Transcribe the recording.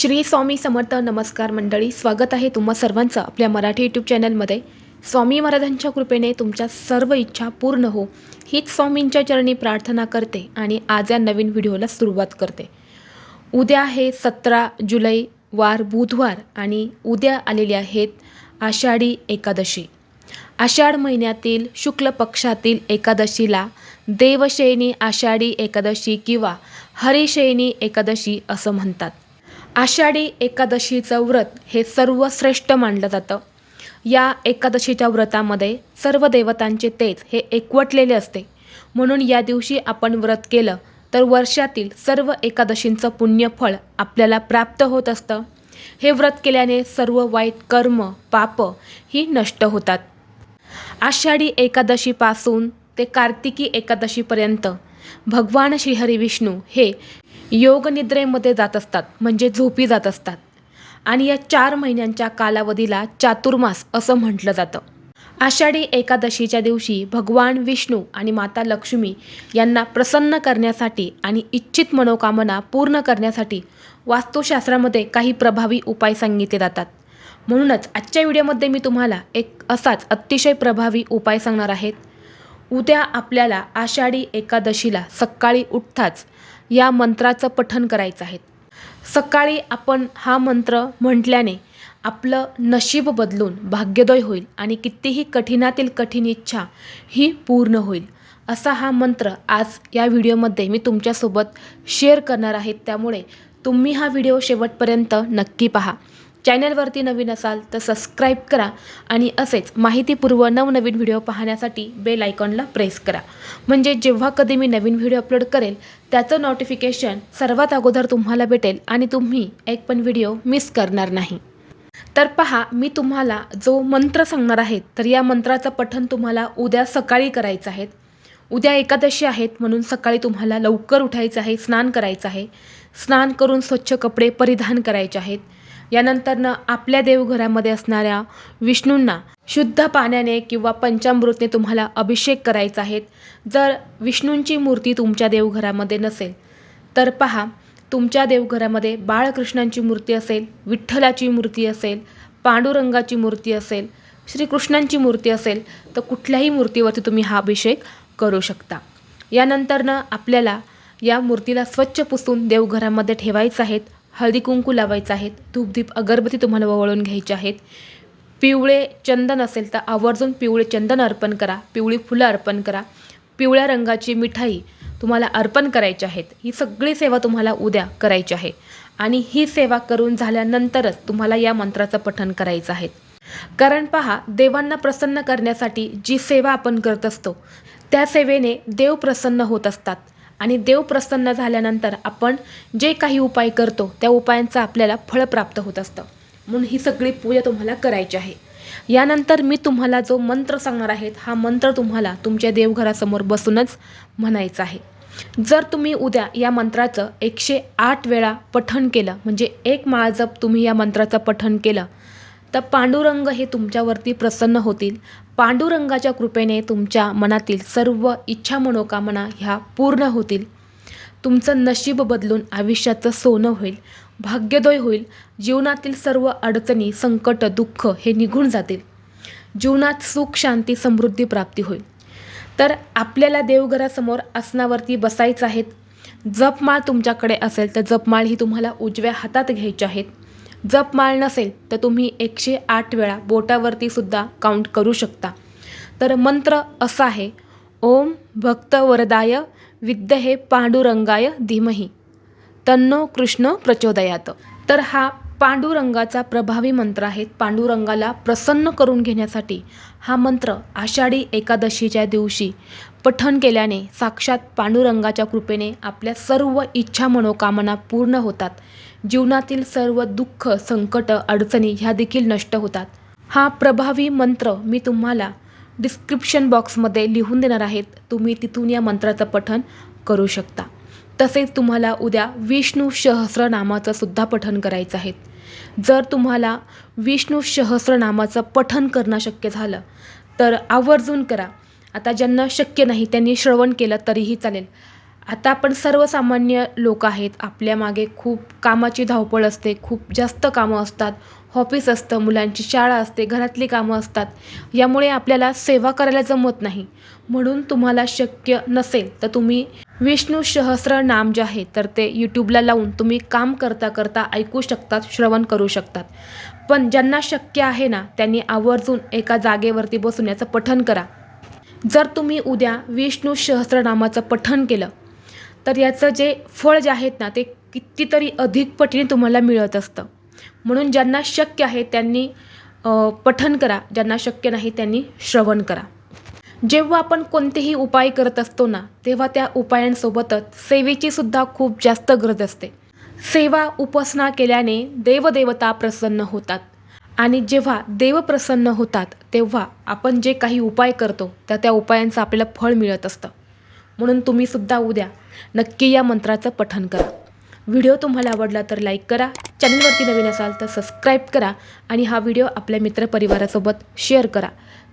श्री स्वामी समर्थ नमस्कार मंडळी स्वागत आहे तुम्हा सर्वांचं आपल्या मराठी यूट्यूब चॅनलमध्ये. स्वामी महाराजांच्या कृपेने तुमच्या सर्व इच्छा पूर्ण हो. हीच स्वामींच्या चरणी प्रार्थना करते आणि आज या नवीन व्हिडिओला सुरुवात करते. उद्या हे सतरा जुलै वार बुधवार आणि उद्या आलेले आहेत आषाढी एकादशी. आषाढ महिन्यातील शुक्ल पक्षातील एकादशीला देवशयनी आषाढी एकादशी किंवा हरिशयनी एकादशी असं म्हणतात. आषाढी एकादशीचं व्रत हे सर्वश्रेष्ठ मानलं जातं. या एकादशीच्या व्रतामध्ये सर्व देवतांचे तेज हे एकवटलेले असते. म्हणून या दिवशी आपण व्रत केलं तर वर्षातील सर्व एकादशींचं पुण्यफळ आपल्याला प्राप्त होत असतं. हे व्रत केल्याने सर्व वाईट कर्म पाप ही नष्ट होतात. आषाढी एकादशीपासून ते कार्तिकी एकादशीपर्यंत भगवान श्रीहरी विष्णू हे योगनिद्रेमध्ये जात असतात म्हणजे झोपी जात असतात. आणि या चार महिन्यांच्या कालावधीला चातुर्मास असं म्हटलं जातं. आषाढी एकादशीच्या दिवशी भगवान विष्णू आणि माता लक्ष्मी यांना प्रसन्न करण्यासाठी आणि इच्छित मनोकामना पूर्ण करण्यासाठी वास्तुशास्त्रामध्ये काही प्रभावी उपाय सांगितले जातात. म्हणूनच आजच्या व्हिडिओमध्ये मी तुम्हाला एक असाच अतिशय प्रभावी उपाय सांगणार आहेत उद्या आपल्याला आषाढी एकादशीला सकाळी उठताच या मंत्राचं पठण करायचं आहे. सकाळी आपण हा मंत्र म्हटल्याने आपलं नशीब बदलून भाग्योदय होईल आणि कितीही कठीणातील कठीण इच्छा ही पूर्ण होईल. असा हा मंत्र आज या व्हिडिओमध्ये मी तुमच्यासोबत शेअर करणार आहे. त्यामुळे तुम्ही हा व्हिडिओ शेवटपर्यंत नक्की पहा. चॅनलवरती नवीन असाल तर सबस्क्राईब करा आणि असेच माहितीपूर्व नवनवीन व्हिडिओ पाहण्यासाठी बेल आयकॉनला प्रेस करा. म्हणजे जेव्हा कधी मी नवीन व्हिडिओ अपलोड करेल त्याचं नोटिफिकेशन सर्वात अगोदर तुम्हाला भेटेल आणि तुम्ही एक पण व्हिडिओ मिस करणार नाही. तर पहा मी तुम्हाला जो मंत्र सांगणार आहे तर या मंत्राचं पठण तुम्हाला उद्या सकाळी करायचं आहे. उद्या एकादशी आहेत म्हणून सकाळी तुम्हाला लवकर उठायचं आहे स्नान करायचं आहे. स्नान करून स्वच्छ कपडे परिधान करायचे आहेत. यानंतरनं आपल्या देवघरामध्ये असणाऱ्या विष्णूंना शुद्ध पाण्याने किंवा पंचामृतने तुम्हाला अभिषेक करायचा आहे. जर विष्णूंची मूर्ती तुमच्या देवघरामध्ये नसेल तर पहा तुमच्या देवघरामध्ये बाळकृष्णांची मूर्ती असेल विठ्ठलाची मूर्ती असेल पांडुरंगाची मूर्ती असेल श्रीकृष्णांची मूर्ती असेल तर कुठल्याही मूर्तीवरती तुम्ही हा अभिषेक करू शकता. यानंतरनं आपल्याला या मूर्तीला स्वच्छ पुसून देवघरामध्ये ठेवायचं आहेत हळदी कुंकू लावायचं आहेत धूपदीप अगरबत्ती तुम्हाला वळून घ्यायचे आहेत. पिवळे चंदन असेल तर आवर्जून पिवळे चंदन अर्पण करा पिवळी फुलं अर्पण करा. पिवळ्या रंगाची मिठाई तुम्हाला अर्पण करायची आहेत. ही सगळी सेवा तुम्हाला उद्या करायची आहे. आणि ही सेवा करून झाल्यानंतरच तुम्हाला या मंत्राचं पठण करायचं आहे. कारण पहा देवांना प्रसन्न करण्यासाठी जी सेवा आपण करत असतो त्या सेवेने देव प्रसन्न होत असतात. आणि देव प्रसन्न झाल्यानंतर आपण जे काही उपाय करतो त्या उपायांचं आपल्याला फळ प्राप्त होत असतं. म्हणून ही सगळी पूजा तुम्हाला करायची आहे. यानंतर मी तुम्हाला जो मंत्र सांगणार आहेत हा मंत्र तुम्हाला तुमच्या देवघरासमोर बसूनच म्हणायचा आहे. जर तुम्ही उद्या या मंत्राचं एकशे आठ वेळा पठण केलं म्हणजे एक माळ जप तुम्ही या मंत्राचं पठण केलं तर पांडुरंग हे तुमच्यावरती प्रसन्न होतील. पांडुरंगाच्या कृपेने तुमच्या मनातील सर्व इच्छा मनोकामना ह्या पूर्ण होतील. तुमचं नशीब बदलून आयुष्याचं सोनं होईल. भाग्योदय होईल. जीवनातील सर्व अडचणी संकट दुःख हे निघून जातील. जीवनात सुख शांती समृद्धी प्राप्ती होईल. तर आपल्याला देवघरासमोर आसनावरती बसायचं आहेत जपमाळ तुमच्याकडे असेल तर जपमाळ ही तुम्हाला उजव्या हातात घ्यायची आहेत जपमाळ नसेल तर तुम्ही एकशे आठ वेळा बोटावरती सुद्धा काउंट करू शकता. तर मंत्र असा आहे ओम भक्त वरदाय विद्यहे पांडुरंगाय धीमही तन्नो कृष्ण प्रचोदयात. तर हा पांडुरंगाचा प्रभावी मंत्र आहे. पांडुरंगाला प्रसन्न करून घेण्यासाठी हा मंत्र आषाढी एकादशीच्या दिवशी पठण केल्याने साक्षात पांडुरंगाच्या कृपेने आपल्या सर्व इच्छा मनोकामना पूर्ण होतात. जीवनातील सर्व दुःख संकट अडचणी ह्या देखील नष्ट होतात. हा प्रभावी मंत्र मी तुम्हाला डिस्क्रिप्शन बॉक्समध्ये लिहून देणार आहेत तुम्ही तिथून या मंत्राचं पठण करू शकता. तसेच तुम्हाला उद्या विष्णू सहस्रनामाचं सुद्धा पठण करायचं आहे. जर तुम्हाला विष्णू सहस्रनामाचं पठण करणं शक्य झालं तर आवर्जून करा. आता ज्यांना शक्य नाही त्यांनी श्रवण केलं तरीही चालेल. आता आपण सर्वसामान्य लोक आहेत आपल्या मागे खूप कामाची धावपळ असते खूप जास्त कामं असतात ऑफिस असतं मुलांची शाळा असते घरातली कामं असतात यामुळे आपल्याला सेवा करायला जमत नाही. म्हणून तुम्हाला शक्य नसेल तर तुम्ही विष्णू सहस्र नाम जे आहे तर ते यूट्यूबला लावून तुम्ही काम करता करता ऐकू शकतात श्रवण करू शकतात. पण ज्यांना शक्य आहे ना त्यांनी आवर्जून एका जागेवरती बसून याचं पठन करा. जर तुम्ही उद्या विष्णू सहस्रनामाचं पठन केलं तर याचं जे फळ जे आहेत ना ते कितीतरी अधिक पटीने तुम्हाला मिळत असतं. म्हणून ज्यांना शक्य आहे त्यांनी पठन करा ज्यांना शक्य नाही त्यांनी श्रवण करा. जेव्हा आपण कोणतेही उपाय करत असतो ना तेव्हा त्या उपायांसोबतच सेवेची सुद्धा खूप जास्त गरज असते. सेवा उपासना केल्याने देवदेवता प्रसन्न होतात. आणि जेव्हा देव प्रसन्न होतात तेव्हा आपण जे काही उपाय करतो तर त्या उपायांचं आपल्याला फळ मिळत असतं. म्हणून तुम्ही सुद्धा उद्या नक्की या मंत्राचं पठण करा. व्हिडिओ तुम्हाला आवडला तर लाईक करा चॅनलवरती नवीन असाल तर सबस्क्राईब करा आणि हा व्हिडिओ आपल्या मित्रपरिवारासोबत शेअर करा.